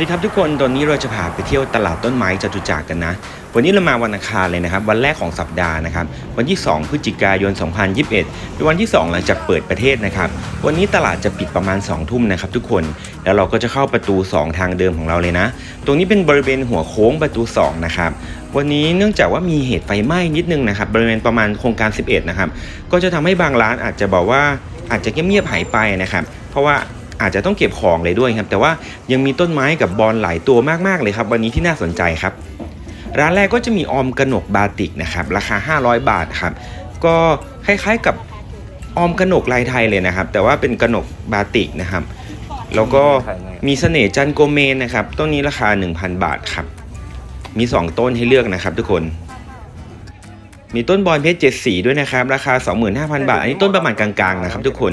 ดีครับทุกคน ตอนนี้เราจะพาไปเที่ยวตลาดต้นไม้จตุจักรกันนะ วันนี้เรามาวันอังคารเลยนะครับ วันแรกของสัปดาห์นะครับ วันที่ 2 พฤศจิกายน 2021 เป็นวันที่ 2 หลังจากเปิดประเทศนะครับ วันนี้ตลาดจะปิดประมาณ 2 ทุ่มนะครับทุกคน แล้วเราก็จะเข้าประตู 2 ทางเดิมของเราเลยนะ ตรงนี้เป็นบริเวณหัวโค้งประตู 2 นะครับ วันนี้เนื่องจากว่ามีเหตุไฟไหม้นิดนึงนะครับ บริเวณประมาณโครงการ 11 นะครับ ก็จะทำให้บางร้านอาจจะบอกว่าอาจจะเงียบๆหายไปนะครับ เพราะว่า อาจจะต้องเก็บของเลยด้วยครับ แต่ว่ายังมีต้นไม้กับบอลหลายตัวมากๆเลยครับ วันนี้ที่น่าสนใจครับ ร้านแรกก็จะมีออมกระหนกบาติกนะครับราคา 500 บาทครับ ก็คล้ายๆกับออมกระหนกลายไทยเลยนะครับ แต่ว่าเป็นกระหนกบาติกนะครับ แล้วก็มีเสน่ห์จันโกเมนนะครับต้นนี้ราคา 1,000 บาทครับ มี 2 ต้นให้เลือกนะครับ ทุกคนมีต้นบอลเพชรเจ็ดสีด้วยนะครับ ราคา 25,000 บาท อันนี้ต้นประมาณกลางๆนะครับทุกคน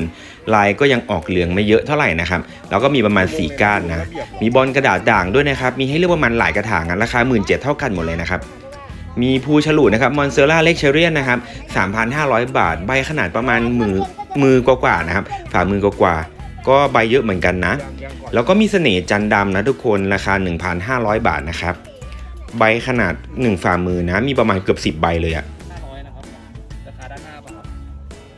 ลายก็ยังออกเหลืองไม่เยอะเท่าไหร่นะครับแล้วก็มีประมาณ 4 ก้านนะ มีบอลกระดาษด่างด้วยนะครับ มีให้เลือกประมาณหลายกระถางอะราคา 1 7ื่นเท่ากันหมดเลยนะครับ มีภูฉลุนะครับมอนเซอร่าเล็กเชเรียนนะครับ3,500 บาท ใบขนาดประมาณมือมือกว่าๆนะครับฝ่ามือกว่าๆก็ใบเยอะเหมือนกันนะ แล้วก็มีเสน่ห์จันดำนะทุกคนราคา 1,500 บาทนะครับใบขนาด 1 ฝ่ามือนะมีประมาณเกือบ 10 ใบเลยอะ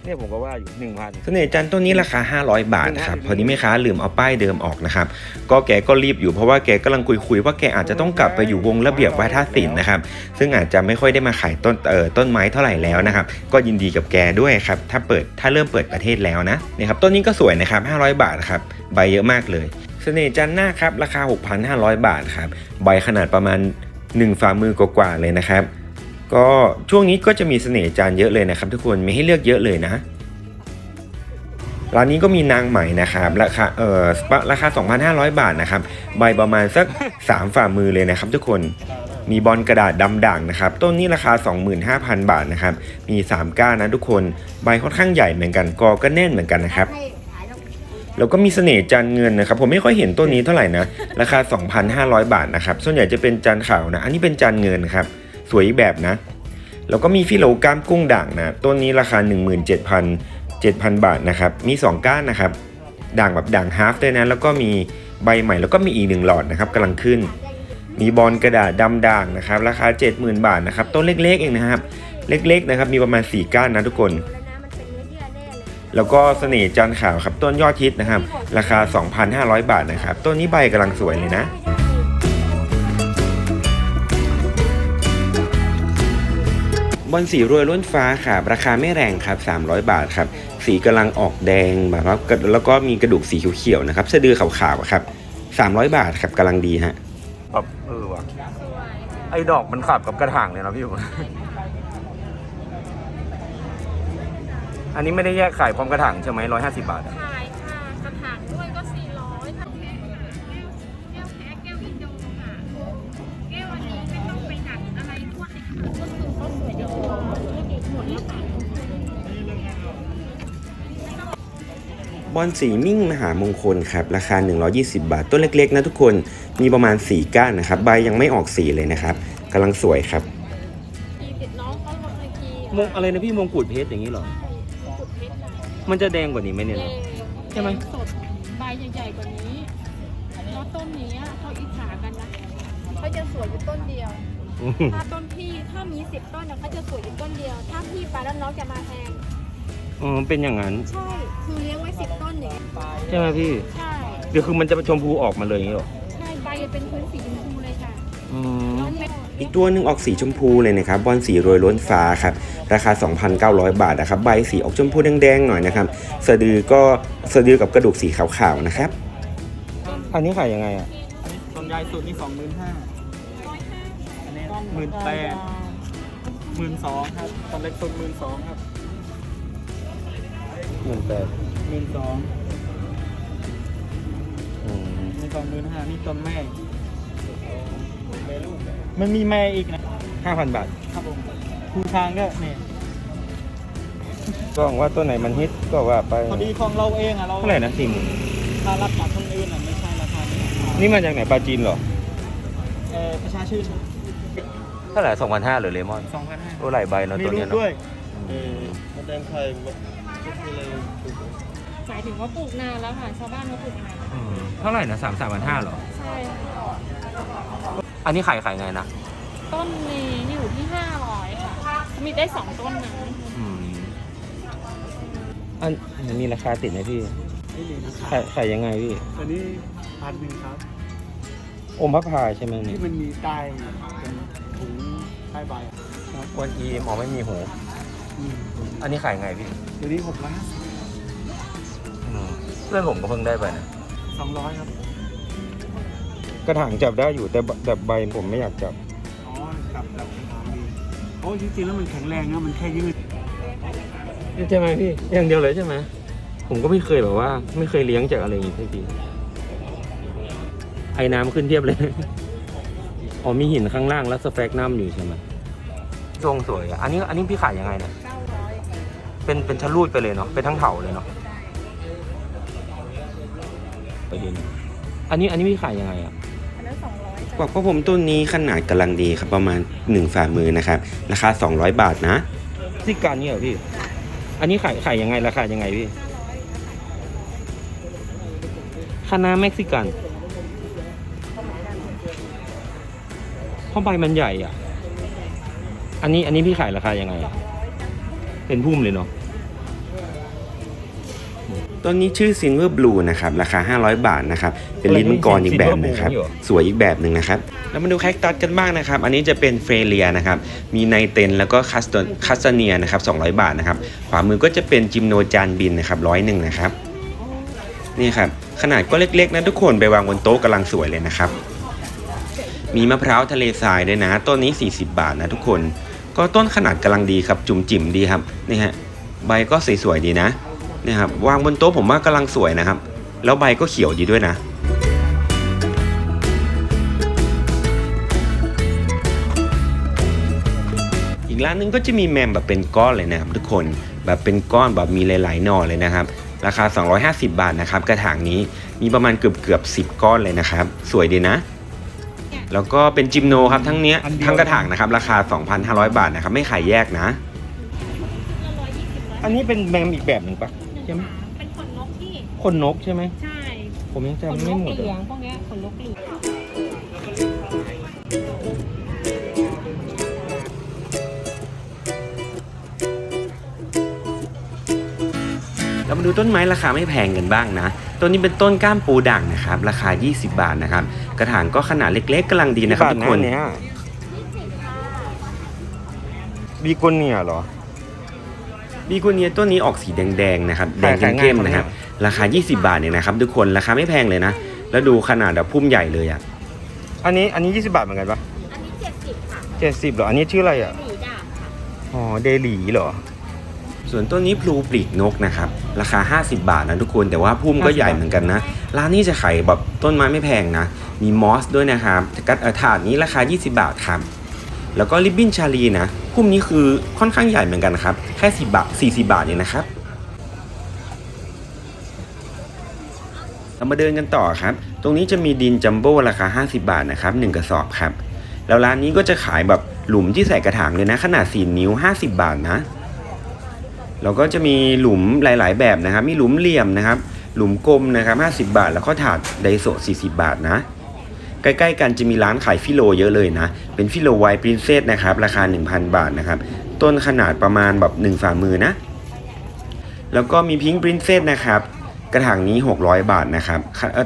เนี่ยผมก็ว่าอยู่หนึ่งพัน เสน่ห์จันทร์ต้นนี้ราคา 500 บาทนะครับพอดีแม่ค้าลืมเอาป้ายเดิมออกนะครับ ก็แกก็รีบอยู่เพราะว่าแกกำลังคุยๆว่าแกอาจจะต้องกลับไปอยู่วงระเบียบวัฒนศิลป์นะครับ ซึ่งอาจจะไม่ค่อยได้มาขายต้นเอ่อต้นไม้เท่าไหร่แล้วนะครับ ก็ยินดีกับแกด้วยครับ ถ้าเปิดถ้าเริ่มเปิดประเทศแล้วนะนี่ครับต้นนี้ก็สวยนะครับ 500 บาทครับใบเยอะมากเลยเสน่ห์จันทร์หน้าครับราคา 6,500 บาทครับใบขนาดประมาณ 1 ฝ่ามือกว่าๆเลยนะครับ ก็ช่วงนี้ก็จะมีเสน่ห์จันทร์เยอะเลยนะครับ ทุกคนมีให้เลือกเยอะเลยนะร้านนี้ก็มีนางไหมนะครับราคาเอ่อราคา 2,500 บาทนะครับใบประมาณสัก 3 ฝ่ามือเลยนะครับ ทุกคนมีบอลกระดาษดำด่างนะครับ ต้นนี้ราคา 25,000 บาทนะครับ มี 3 ก้านนะทุกคนใบค่อนข้างใหญ่เหมือนกันกอก็แน่นเหมือนกันนะครับแล้วก็มีเสน่ห์จันเงินนะครับ ผมไม่ค่อยเห็นต้นนี้เท่าไหร่นะราคา 2,500 บาทนะครับ ส่วนใหญ่จะเป็นจันขาวนะ อันนี้เป็นจันเงินครับ สวยอีกแบบนะ แล้วก็มีฟิโลก้ามกุ้งด่างนะ ต้นนี้ราคา 17,000 7,000 บาทนะครับ มี 2 ก้านนะครับ ด่างแบบด่างฮาล์ฟด้วยนะ แล้วก็มีใบใหม่ แล้วก็มีอีกหนึ่งหลอดนะครับกำลังขึ้น มีบอลกระดาษดำด่างนะครับ ราคา 70,000 บาทนะครับ ต้นเล็กๆเองนะครับ เล็กๆนะครับ มีประมาณ 4 ก้านนะทุกคน แล้วก็เสน่ห์จันขาวครับ ต้นยอดฮิตนะครับ ราคา 2,500 บาทนะครับ ต้นนี้ใบกำลังสวยเลยนะ บอลสีรวยล้นฟ้าครับราคาไม่แรงครับ 300 บาทครับ สีกำลังออกแดงแบบว่าแล้วก็มีกระดูกสีเขียวๆนะครับสะดือขาวๆครับ 300 บาทครับกำลังดีฮะแบบเออว่ะไอ้ดอกมันขับกับกระถางเลยนะพี่ผมอันนี้ไม่ได้แยกขายพร้อมกระถางใช่ไหมร้อยห้าสิบบาทอะ อลสีมิ่งมหามงคลครับราคา 120 บาทต้นเล็กๆนะทุกคนมีประมาณ 4 ก้านนะครับใบยังไม่ออกสีเลยนะครับกำลังสวยครับทีติดน้องเขาลงในทีมงอะไรนะพี่มงกุฎเพชรอย่างนี้เหรอสุดเพชรค่ะมันจะแดงกว่านี้ไหมเนี่ยแดงใช่ไหมสดใบใหญ่ๆกว่านี้แล้วต้นนี้เขาอิจฉากันนะเขาจะสวยอยู่ต้นเดียวถ้าต้นพี่ถ้ามีสิบต้นเนี่ยเขาจะสวยอยู่ต้นเดียว ถ้าพี่ไปแล้วน้องจะมาแทน อ๋อเป็นอย่างนั้น ใช่ คือเลี้ยงไว้สิบต้นอย่างเงี้ยใช่ไหมพี่ใช่ เดี๋ยวคือมันจะชมพูออกมาเลยอย่างนี้เหรอใช่ ใบจะเป็นพื้นสีชมพูเลยค่ะอืม แล้วไม่อีกตัวหนึ่งออกสีชมพูเลยนะครับบอลสีโรยล้นฟ้าครับราคา 2,900 บาทนะครับใบสีออกชมพูแดงๆหน่อยนะครับสะดือก็สะดือกับกระดูกสีขาวๆนะครับอันนี้ขายยังไงอะต้นใหญ่สุดนี่สองหมื่นห้าอันนี้หมื่นแปดหมื่นสองครับต้นเล็กสุดหมื่นสองครับ หมื่นแปดหมื่นสองนี่สองหมื่นห้านี่ต้นแม่มันมีแม่อีกนะห้าพันบาท ครับผมคูทางก็เนี่ยก็หวังว่าตัวไหนมันฮิตก็ว่าไปพอดีของเราเองอะเราเท่าไหร่นะสี่หมื่นถ้ารับจากคนอื่นอะไม่ใช่ราคานี้นี่มาจากไหนปลาจีนเหรอเออประชาชื่นเท่าไหร่สองพันห้าหรือเลมอนสองพันห้าตัวหลายใบเนาะมีตัวรูเนี้ปยเนาะด้วยเออมาแดงไท ยมาชุดนี้เลยหมายถึงว่าปลูกนานแล้วค่ะชาวบ้านเขาปลูกมานานแล้วเท่าไหร่นะสามสามพันห้าหรอ ใช่ค่ะอันนี้ขายขายไงนะต้นนี้อยู่ที่ห้าร้อยค่ะ มีได้สองต้นนะอืมอันมีราคาติดไหมพี่ไม่มีนะคขารัยบขายยังไงพี่ตัวนี้พันหนึ่งครับ อมพระพายใช่ไหมนี่ที่มันมีใต้เป็นถุงใต้ใบอะครับกวนอีมอไม่มีหู อืมอันนี้ขายไงพี่ตัวนี้หกร้อยห้าสิบเพื่อนผมก็เพิ่งได้ไปนะสองร้อยครับ กระถางจับได้อยู่แต่แต่ใบผมไม่อยากจับ อ๋อกับกับทางดีโอ้จริงๆแล้วมันแข็งแรงนะมันแค่ยืดใช่ไหมพี่อย่างเดียวเลยใช่ไหมผมก็ไม่เคยแบบว่า ไม่เคยเลี้ยงจากอะไรอย่างงี้สักทีไอ้น้ำขึ้นเทียบเลย อ๋อมีหินข้างล่างแล้วสแฟกน้ำอยู่ใช่ไหมทรงสวยอะอันนี้อันนี้พี่ขายยังไงนะเก้าร้อย เป็นเป็นชะลูดไปเลยเนาะเป็นทั้งเถาเลยเนาะไปดินอันนี้อันนี้พี่ขายยังไงอะอันนั้นสองร้อยกวักพระผมต้นนี้ขนาดกำลังดีครับประมาณ 1 ฝ่ามือนะครับ ราคา 200 บาทนะซิการนี่เหรอพี่ อันนี้ขายขายยังไงราคายังไงพี่คณะเม็กซิกันเพราะใบมันใหญ่อะ อันนี้อันนี้พี่ขายราคายังไงอะเป็นพุ่มเลยเนาะ ต้นนี้ชื่อ Silver Blue นะครับราคา 500 บาทนะครับเป็นลิ้นมังกรอีกแบบหนึงครับสวยอีกแบบหนึ่งนะครับแล้วมาดูแคคตัสกันบ้างนะครับ อันนี้จะเป็นเฟรเลียนะครับมีไนเตนแล้วก็คัสตคัสเนียนะครับ200 บาทนะครับขวามือก็จะเป็นจิมโนจานบินนะครับร้อยหนึ่งนะครับนี่ครับขนาดก็เล็กๆนะทุกคนไปวางบนโต๊ะกำลังสวยเลยนะครับ มีมะพร้าวทะเลทรายด้วยนะต้นนี้ 40 บาทนะทุกคน ก็ต้นขนาดกำลังดีครับจุ่มจิ๋มดีครับนี่ฮะใบก็สวยๆดีนะ นี่ครับวางบนโต๊ะผมว่ากำลังสวยนะครับ แล้วใบก็เขียวดีด้วยนะ อีกร้านหนึงก็จะมีแมมแบบเป็นก้อนเลยนะครับ ทุกคนแบบเป็นก้อนแบบมีหลายๆหน่อเลยนะครับ ราคา 250 บาทนะครับ กระถางนี้มีประมาณเกือบเกือบๆ10ก้อนเลยนะครับ สวยดีนะแล้วก็เป็นจิมโนครับทั้งเนี้ยทั้งกระถางนะครับ ราคา 2,500 บาทนะครับ ไม่ขายแยกนะร้อยยี่สิบร้อยอันนี้เป็นแมมอีกแบบหนึ่งปะหนึ่งใช่ไหมขาเป็นขนนกที่คนนกใช่ไหม ใช่ผมยังขนจำนไม่กหมดเหเลลืยองพวกเนี้ยขนนกเหลืองเรามาดูต้นไม้ราคาไม่แพงกันบ้างนะ ต้นนี้เป็นต้นก้ามปูด่างนะครับ ราคา 20 บาทนะครับ กระถางก็ขนาดเล็กๆกำลังดีนะครับทุกคนบีโกเนียเหรอ บีโกเนียต้นนี้ออกสีแดงๆนะครับแดงเข้มๆนะครับราคา 20 บาทเนี่ยนะครับทุกคนราคาไม่แพงเลยนะ แล้วดูขนาดแบบพุ่มใหญ่เลยอะอันนี้อันนี้ 20 บาทเหมือนกันปะอันนี้เจ็ดสิบค่ะ70เหรออันนี้ชื่ออะไรอะหลีด่างค่ะอ๋อเดลีเหรอ ส่วนต้นนี้พลูปลีกนกนะครับราคา 50 บาทนะทุกคนแต่ว่าพุ่มก็ใหญ่เหมือนกันนะร้านนี้จะขายแบบต้นไม้ไม่แพงนะ มีมอสด้วยนะครับกัดเอ่อถาดนี้ราคา 20 บาทครับ แล้วก็ริบบิ้นชาลีนะพุ่มนี้คือค่อนข้างใหญ่เหมือนกันครับ แค่10บาท40บาทเองนะครับ เรามาเดินกันต่อครับ ตรงนี้จะมีดินจัมโบ้ราคา 50 บาทนะครับ1กระสอบครับ แล้วร้านนี้ก็จะขายแบบหลุมที่ใส่กระถางเลยนะ ขนาด 4 นิ้ว 50 บาทนะ แล้วก็จะมีหลุมหลาย ๆ แบบนะครับ มีหลุมเหลี่ยมนะครับ หลุมกลมนะครับ 50 บาท แล้วก็ถาดไดโซ40 บาทนะ ใกล้ๆกันจะมีร้านขายฟิโลเยอะเลยนะ เป็นฟิโลไวท์ปรินเซสนะครับ ราคา 1,000 บาทนะครับ ต้นขนาดประมาณแบบ1ฝ่ามือนะ แล้วก็มีพิงค์ปรินเซสนะครับ กระถางนี้ 600 บาทนะครับ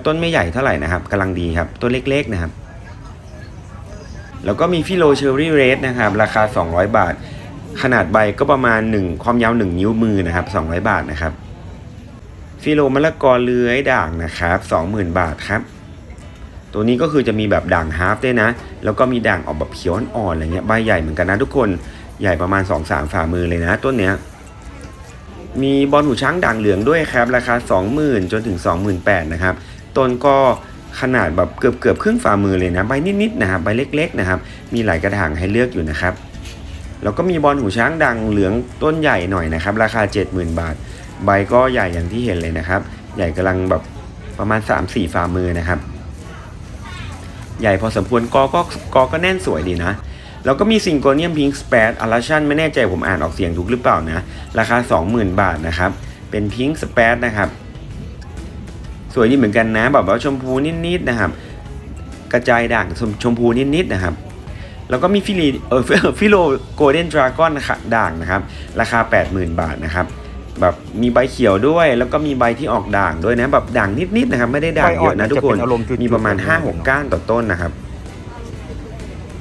ต้นไม่ใหญ่เท่าไหร่นะครับกำลังดีครับ ต้นเล็กๆนะครับ แล้วก็มีฟิโลเชอรี่เรดนะครับ ราคา 200 บาท ขนาดใบก็ประมาณ 1 ความยาว 1 นิ้วมือนะครับ 200 บาทนะครับฟิโลมะละกอเลื้อยด่างนะครับ 20,000 บาทครับ ตัวนี้ก็คือจะมีแบบด่างฮาร์ฟด้วยนะ แล้วก็มีด่างออกแบบเขียวอ่อนๆอะไรเงี้ยใบใหญ่เหมือนกันนะทุกคนใหญ่ประมาณ 2-3 ฝ่ามือเลยนะต้นเนี้ยมีบอลหูช้างด่างเหลืองด้วยครับ ราคา 20,000 จนถึง 28,000นะครับต้นก็ขนาดแบบเกือบเกือบครึ่งฝ่ามือเลยนะใบนิดๆนะครับใบเล็ก ๆนะครับ มีหลายกระถางให้เลือกอยู่นะครับแล้วก็มีบอลหูช้างด่างเหลืองต้นใหญ่หน่อยนะครับ ราคา 70,000 บาท ใบก็ใหญ่อย่างที่เห็นเลยนะครับ ใหญ่กำลังแบบประมาณ 3-4 ฝ่ามือนะครับ ใหญ่พอสมควรกอก็กอก็แน่นสวยดีนะ แล้วก็มีซิงโกเนียมพิงค์สเปดอาราชันไม่แน่ใจผมอ่านออกเสียงถูกหรือเปล่านะ ราคา 20,000 บาทนะครับ เป็นพิงค์สเปดนะครับ สวยดีเหมือนกันนะแบบว่าชมพูนิดๆนะครับ กระจายด่างชมชมพูนิดๆนะครับแล้วก็มีฟิลีเออฟิโลโกลเด้นดราก้อนด่างนะครับ ราคา 80,000 บาทนะครับ แบบมีใบเขียวด้วย แล้วก็มีใบที่ออกด่างด้วยนะแบบด่างนิดๆนะครับ ไม่ได้ด่างเยอะนะทุกคนใบอ่อนจะเป็นอารมณ์จุดๆมีประมาณแบบนี้5-6ก้านต่อต้นนะครับ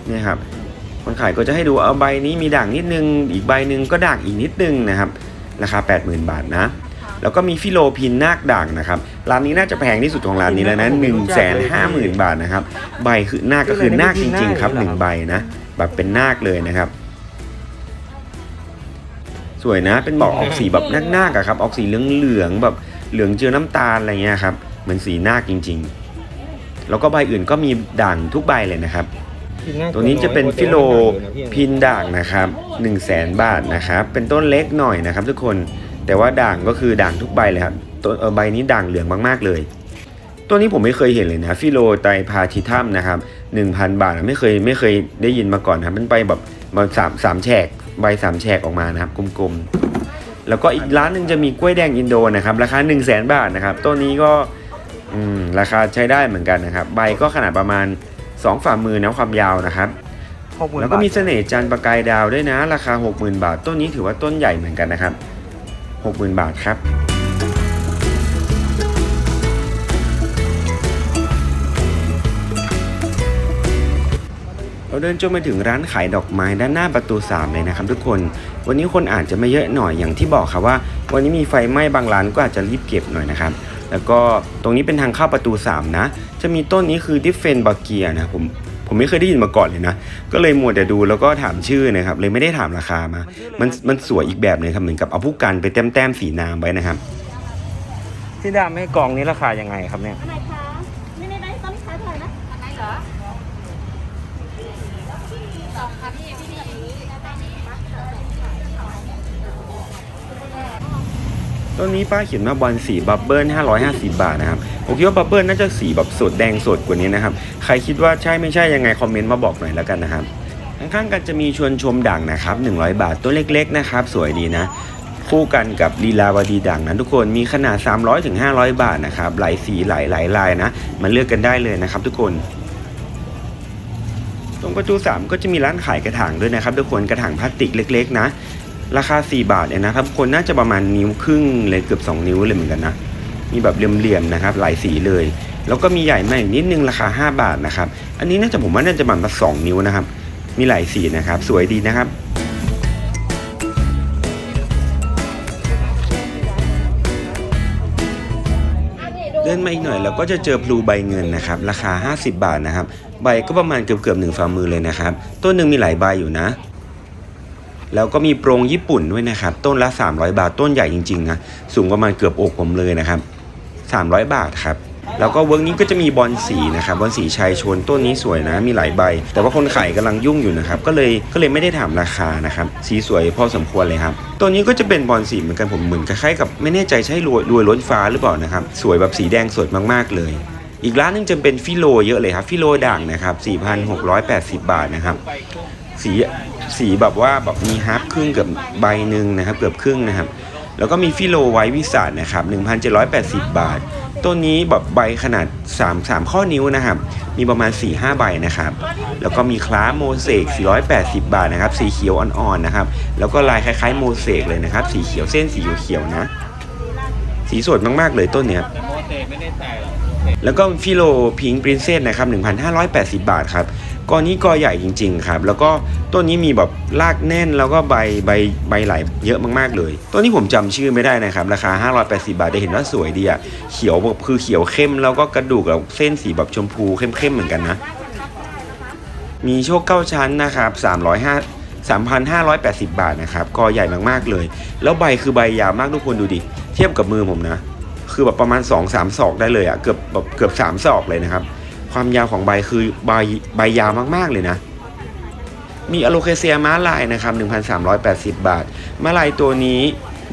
เนี่ยครับคนขายก็จะให้ดูเอาใบนี้มีด่างนิดนึง อีกใบหนึ่งก็ด่างอีกนิดนึงนะครับ ราคา 80,000 บาทนะ แล้วก็มีฟิโลพินนาคด่างนะครับร้านนี้น่าจะแพงที่สุดของร้านนี้แล้วนะ1 5 0 0 0 0บาทนะครับ ใบคือนาคก็คือนาคจริง ๆ ครับหนึ่งใบนะแบบเป็นนาคเลยนะครับ สวยนะเป็นบอกออกสีแบบนาคๆอะครับ ออกสีเหลืองๆแบบเหลืองเจือน้ำตาลอะไรเงี้ยครับเหมือนสีนาคจริง ๆ แล้วก็ใบอื่นก็มีด่างทุกใบเลยนะครับ ตัวนี้จะเป็นฟิโลพินด่างนะครับ1 0 0 0 0แสนบาทนะครับเป็นต้นเล็กหน่อยนะครับ ทุกคนแต่ว่าด่างก็คือด่างทุกใบเลยครับตัวเอ่อใบนี้ด่างเหลืองมากๆเลยตัวนี้ผมไม่เคยเห็นเลยนะฟิโลไตรพาทิทัมนะครับ1,000 บาทนะไม่เคยไม่เคยได้ยินมาก่อนนะครับมันใบแบบมาสามสามแฉก ใบสามแฉกออกมานะครับกลมๆ แล้วก็อีกร้านหนึ่งจะมีกล้วยแดงอินโดนะครับ ราคา 1 0 0 0 0แสนบาทนะครับต้นนี้ก็อืมราคาใช้ได้เหมือนกันนะครับ ใบก็ขนาดประมาณ 2 ฝ่ามือนะความยาวนะครับ60,000แล้วก็มีเสน่ห์จันทร์ประกายดาวด้วยนะ ราคา 60,000 บาท ต้นนี้ถือว่าต้นใหญ่เหมือนกันนะครับ 60,000 บาทครับ เราเดินจนมาถึงร้านขายดอกไม้ด้านหน้าประตู 3 เลยนะครับทุกคน วันนี้คนอาจจะไม่เยอะหน่อยอย่างที่บอกครับว่า วันนี้มีไฟไหม้บางร้านก็อาจจะรีบเก็บหน่อยนะครับ แล้วก็ตรงนี้เป็นทางเข้าประตู 3 นะ จะมีต้นนี้คือดิฟเฟนบาเกียนะผมผมไม่เคยได้ยินมาก่อนเลยนะ ก็เลยมัวแต่ดูแล้วก็ถามชื่อนะครับ เลยไม่ได้ถามราคามา มันมันสวยอีกแบบเลยครับเหมือนกับเอาผู้กันไปแต้มแต้มๆสีน้ำไว้นะครับ ที่ดามให้กองนี้ราคายังไงครับเนี่ย ต้นนี้ป้าเขียนว่าบอลสีบับเบิ้ล550 บาทนะครับ ผมคิดว่าบับเบิ้ลน่าจะสีแบบสดแดงสดกว่านี้นะครับ ใครคิดว่าใช่ไม่ใช่ยังไงคอมเมนต์มาบอกหน่อยแล้วกันนะครับ ข้างๆกันจะมีชวนชมด่างนะครับ 100 บาทต้นเล็กๆนะครับ สวยดีนะ คู่กันกับลีลาวดีด่างนะทุกคน มีขนาด 300ถึง500 บาทนะครับ หลายสีหลายหลายลายนะมันเลือกกันได้เลยนะครับ ทุกคน ตรงประตู 3 ก็จะมีร้านขายกระถางด้วยนะครับ ทุกคน กระถางพลาสติกเล็ก ๆ นะ ราคา 4 บาทเนี่ยนะครับ คนน่าจะประมาณนิ้วครึ่งเลยเกือบ 2 นิ้วเลยเหมือนกันนะมีแบบเหลี่ยมๆนะครับหลายสีเลย แล้วก็มีใหญ่มาอีกนิดนึงราคา 5 บาทนะครับ อันนี้น่าจะผมว่าน่าจะประมาณ2นิ้วนะครับ มีหลายสีนะครับ สวยดีนะครับเดินมาอีกหน่อยเราก็จะเจอพลูใบเงินนะครับ ราคา 50 บาทนะครับ ใบก็ประมาณเกือบเกือบหนึ่งฝ่ามือเลยนะครับ ต้นหนึ่งมีหลายใบอยู่นะ แล้วก็มีโปรงญี่ปุ่นด้วยนะครับ ต้นละ 300 บาทต้นใหญ่จริงๆนะสูงประมาณเกือบอกผมเลยนะครับ 300 บาทครับแล้วก็เวิร์กนี้ก็จะมีบอลสีนะครับบอลสีชายชนต้นนี้สวยนะมีหลายใบ แต่ว่าคนขายกำลังยุ่งอยู่นะครับก็เลยก็เลยไม่ได้ถามราคานะครับสีสวยพอสมควรเลยครับตัวนี้ก็จะเป็นบอลสีเหมือนกันผมเหมือนคล้ายๆกับไม่แน่ใจใช่รวยรวยล้นฟ้าหรือเปล่านะครับสวยแบบสีแดงสดมากๆเลย อีกร้านนึงจะเป็นฟิโลเยอะเลยครับฟิโลด่างนะครับ4,680 บาทนะครับ สีสีแบบว่าแบบมีฮาร์ปครึ่งเกือบใบหนึ่งนะครับ เกือบครึ่งนะครับ แล้วก็มีฟิโลไววิสาดนะครับ1,780 บาท ต้นนี้แบบใบขนาด 3 3 ข้อนิ้วนะครับ มีประมาณ 4-5 ใบนะครับ แล้วก็มีคล้าโมเสก 480 บาทนะครับ สีเขียวอ่อนๆนะครับ แล้วก็ลายคล้ายๆโมเสกเลยนะครับ สีเขียวเส้นสีเขียวๆนะ สีสดมากๆเลยต้นเนี้ยแล้วก็ฟิโลพิง k ์ปรินเซสนะครับ1,580 บาทครับ กอนี้กอใหญ่จริง ๆ ครับ แล้วก็ต้นนี้มีแบบรากแน่นแล้วก็ใบใบใบไหลเยอะมากๆเลยต้นนี้ผมจำชื่อไม่ได้นะครับ ราคา 580 บาทได้เห็นว่าสวยดีอะเขียวแบบคือเขียวเข้มแล้วก็กระดูกแล้วเส้นสีแบบชมพูเข้มๆเหมือนกันนะมีโชคเก้าชั้นนะครับ305 3,580 บาทนะครับกอใหญ่มากๆเลย แล้วใบคือใบยาวมากทุกคนดูดิ เทียบกับมือผมนะ คือแบบประมาณ 2-3 ศอกได้เลยอะ่ะ เกือบแบบเกือบ 3 ศอกเลยนะครับ ความยาวของใบคือใบใบยาวมากๆเลยนะ มีอโลเคเซียม้าลายนะครับ 1,380 บาท ม้าลายตัวนี้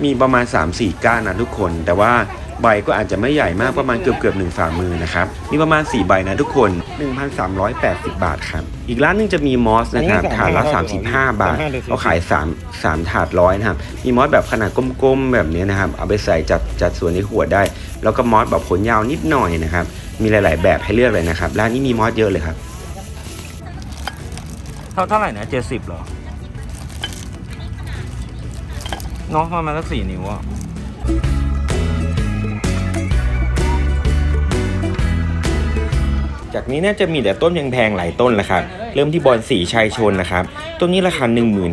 มีประมาณ 3-4 ก้านนะทุกคน แต่ว่าใบก็อาจจะไม่ใหญ่มากประมาณเกือบเกือบหนึ่งฝ่ามือนะครับ มีประมาณ 4 ใบนะทุกคน 1,380 บาทครับ อีกร้านหนึงจะมีมอสนะครับถาดละ 35 บาทเขาขาย 3 3 ถาดร้อยนะครับ มีมอสแบบขนาดกลมๆแบบนี้นะครับ เอาไปใส่จัดจัดส่วนในขวดได้ แล้วก็มอสแบบขนยาวนิดหน่อยนะครับ มีหลาย ๆ แบบให้เลือกเลยนะครับร้านนี้มีมอสเยอะเลยครับ เท่าเท่าไหร่นะเจ็ดสิบเหรอน้องประมาณสักสี่นิ้วอะจากนี้น่าจะมีแต่ต้นแพงๆหลายต้นแหละครับ เริ่มที่บอลสีชัยชนนะครับ ต้นนี้ราคา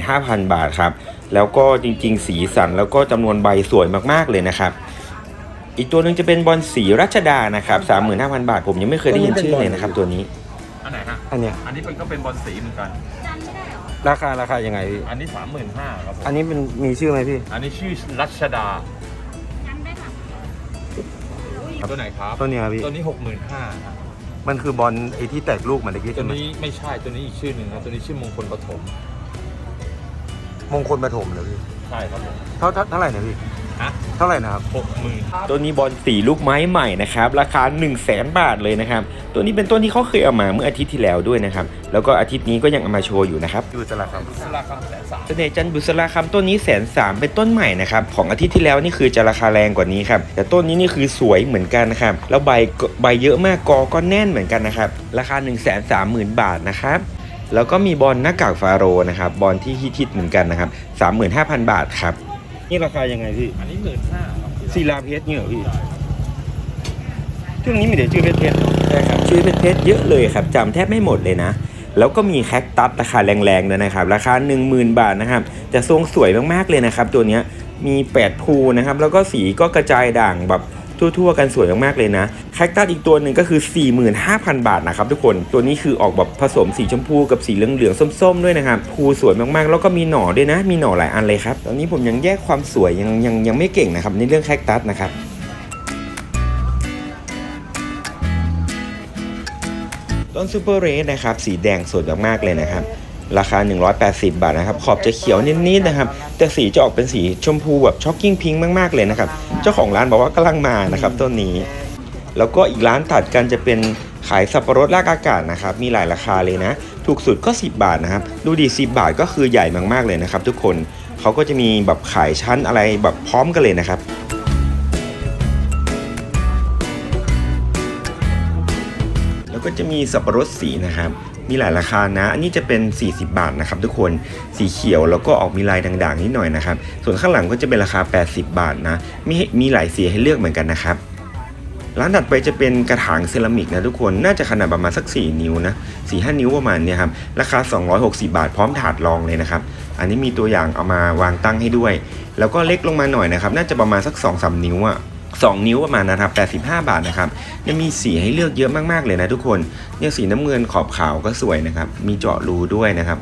15,000 บาทครับ แล้วก็จริงๆ สีสันแล้วก็จำนวนใบสวยมากๆเลยนะครับ อีกตัวหนึ่งจะเป็นบอลสีรัชดานะครับ35,000บาท ผมยังไม่เคยได้ยินชื่อเลยนะครับตัวนี้ อันไหนฮะ อันเนี้ยอันนี้เป็นก็เป็นบอลสีเหมือนกัน ราคาราคายังไงพี่อันนี้สามหมื่นห้าครับผมอันนี้เป็นมีชื่อไหมพี่ อันนี้ชื่อรัชดา ตัวไหนครับต้นนี้ครับพี่ตัวนี้หกหมื่นห้าครับมันคือบอลไอที่แตกลูกมันตะกี้ตัใช่วไหมนี้ไม่ใช่ ตัวนี้อีกชื่อหนึ่งครับ ตัวนี้ชื่อมงคลปฐม มงคลปฐมเหรอพี่ใช่ครับผมเท่าเท่าไหร่นะพี่ ฮะเท่าไหร่นะครับ หกหมื่นต้นนี้บอลสีลูกไม้ใหม่นะครับราคา 1 0 0 0 0แสนบาทเลยนะครับตัวนี้เป็นต้นที่เขาเคยเอามาเมื่ออาทิตย์ที่แล้วด้วยนะครับแล้วก็อาทิตย์นี้ก็ยังเอามาโชว์อยู่นะครับดูสลักครับสลาคำแสนสามเสน่ห์จันทร์บุษราคำต้นนี้แสนสามเป็นต้นใหม่นะครับของอาทิตย์ที่แล้วนี่คือจะราคาแรงกว่านี้ครับแต่ต้นนี้นี่คือสวยเหมือนกันนะครับแล้วใบก็ใบเยอะมากกอก็แน่นเหมือนกันนะครับราคา 1 3 0 0 0 0 บาทนะครับแล้วก็มีบอลหน้ากากฟาโรห์นะครับบอลที่ฮิตๆเหมือนกันนะครับ35,000 บาทครับ นี่ราคายังไงพี่อันนี้หมื่นห้าครับศิลาเพชรเนี่ยเหรอพี่ช่วงนี้มีแต่ชื่อเพชรเพชรใช่ครับชื่อเพชรเพชรเยอะเลยครับจำแทบไม่หมดเลยนะ แล้วก็มีแคคตัสราคาแรงๆด้วยนะครับ ราคา 10,000 บาทนะครับแต่ทรงสวยมากๆเลยนะครับ ตัวเนี้ยมี 8 ภูนะครับ แล้วก็สีก็กระจายด่างแบบ ทั่วๆ กันสวยมากๆเลยนะแคคตัสอีกตัวหนึ่งก็คือ 45,000 บาทนะครับทุกคนตัวนี้คือออกแบบผสมสีชมพูกับสีเหลืองๆส้มๆด้วยนะครับภูสวยมากๆ แล้วก็มีหน่อด้วยนะ มีหน่อหลายอันเลยครับตอนนี้ผมยังแยกความสวยยังยังยังไม่เก่งนะครับในเรื่องแคคตัสนะครับต้นซูเปอร์เรสนะครับสีแดงสดมากๆเลยนะครับ ราคา 180 บาทนะครับ ขอบจะเขียวนิดๆนะครับ แต่สีจะออกเป็นสีชมพูแบบช็อกกิ้งพิงค์มากๆเลยนะครับ เจ้าของร้านบอกว่ากำลังมานะครับต้นนี้ แล้วก็อีกร้านตัดกันจะเป็นขายสับปะรดรากอากาศนะครับ มีหลายราคาเลยนะ ถูกสุดก็ 10 บาทนะครับ ดูดี 10 บาทก็คือใหญ่มากๆเลยนะครับ ทุกคน เขาก็จะมีแบบขายชั้นอะไรแบบพร้อมกันเลยนะครับแล้วก็จะมีสับปะรดสีนะครับ มีหลายราคานะ อันนี้จะเป็น 40 บาทนะครับทุกคนสีเขียวแล้วก็ออกมีลายด่างๆนิดหน่อยนะครับ ส่วนข้างหลังก็จะเป็นราคา 80 บาทนะ มีให้มีหลายสีให้เลือกเหมือนกันนะครับร้านถัดไปจะเป็นกระถางเซรามิกนะทุกคนน่าจะขนาดประมาณสัก 4 นิ้วนะ4 5นิ้วประมาณเนี้ยครับราคา 260 บาทพร้อมถาดรองเลยนะครับ อันนี้มีตัวอย่างเอามาวางตั้งให้ด้วย แล้วก็เล็กลงมาหน่อยนะครับ น่าจะประมาณสัก 2-3 นิ้วอะ 2 นิ้วประมาณนะครับ 85 บาทนะครับยังมีสีให้เลือกเยอะมากๆเลยนะทุกคนเนี่ยสีน้ำเงินขอบขาวก็สวยนะครับ มีเจาะรูด้วยนะครับ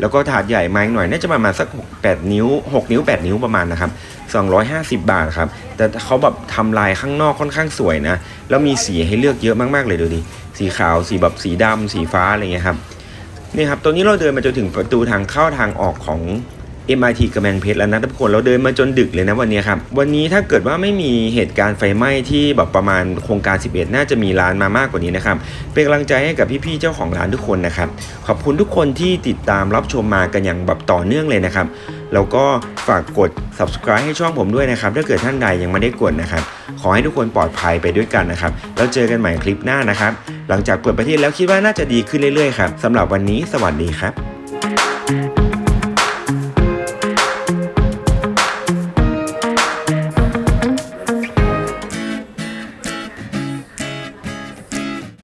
แล้วก็ถาดใหญ่มาอีกหน่อยน่าจะประมาณสัก 8 นิ้ว 6 นิ้ว 8 นิ้วประมาณนะครับ 250 บาทครับ แต่เขาแบบทำลายข้างนอกค่อนข้างสวยนะ แล้วมีสีให้เลือกเยอะมากๆเลยดูดิ สีขาว สีแบบสีดำสีฟ้าอะไรเงี้ยครับนี่ครับตัวนี้เราเดินมาจนถึงประตูทางเข้าทางออกของ MRT กำแพงเพชรแล้วนะทุกคนเราเดินมาจนดึกเลยนะวันนี้ครับ วันนี้ถ้าเกิดว่าไม่มีเหตุการณ์ไฟไหม้ที่แบบประมาณโครงการ 11 น่าจะมีร้านมามากกว่านี้นะครับเป็นกำลังใจให้กับพี่ๆเจ้าของร้านทุกคนนะครับขอบคุณทุกคนที่ติดตามรับชมมากันอย่างแบบต่อเนื่องเลยนะครับแล้วก็ฝากกด subscribe ให้ช่องผมด้วยนะครับถ้าเกิดท่านใดยังไม่ได้กดนะครับขอให้ทุกคนปลอดภัยไปด้วยกันนะครับแล้วเจอกันใหม่คลิปหน้านะครับหลังจากเปิดประเทศแล้วคิดว่าน่าจะดีขึ้นเรื่อยๆครับสำหรับวันนี้สวัสดีครับ